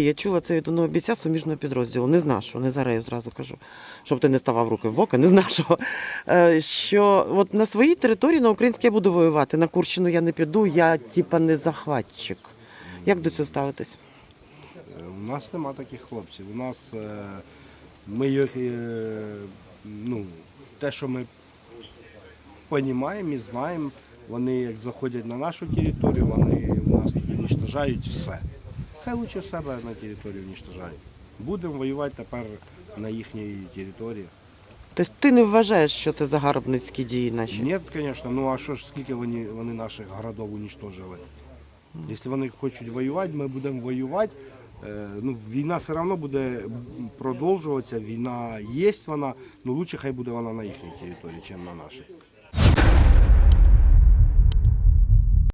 Я чула це від одного бійця суміжного підрозділу, не з нашого, не зараз я зразу кажу, щоб ти не ставав руки в боки, не з нашого. Е, Що от на своїй території на українській я буду воювати, на Курщину я не піду, я типа не захватчик. Як до цього ставитись? Е, У нас нема таких хлопців. У нас е, ми ну, те, що ми розуміємо і знаємо, вони як заходять на нашу територію, вони у нас уничтожають все. Хай лучше себе на території уничтожають. Будемо воювати тепер на їхній території. Тобто ти не вважаєш, що це загарбницькі дії наші? Ні, звісно, ну а що ж, скільки вони, вони наших городов уничтожили? Якщо вони хочуть воювати, ми будемо воювати. Е, Ну, війна все одно буде продовжуватися, війна є вона, ну лучше хай буде вона на їхній території, ніж на нашій.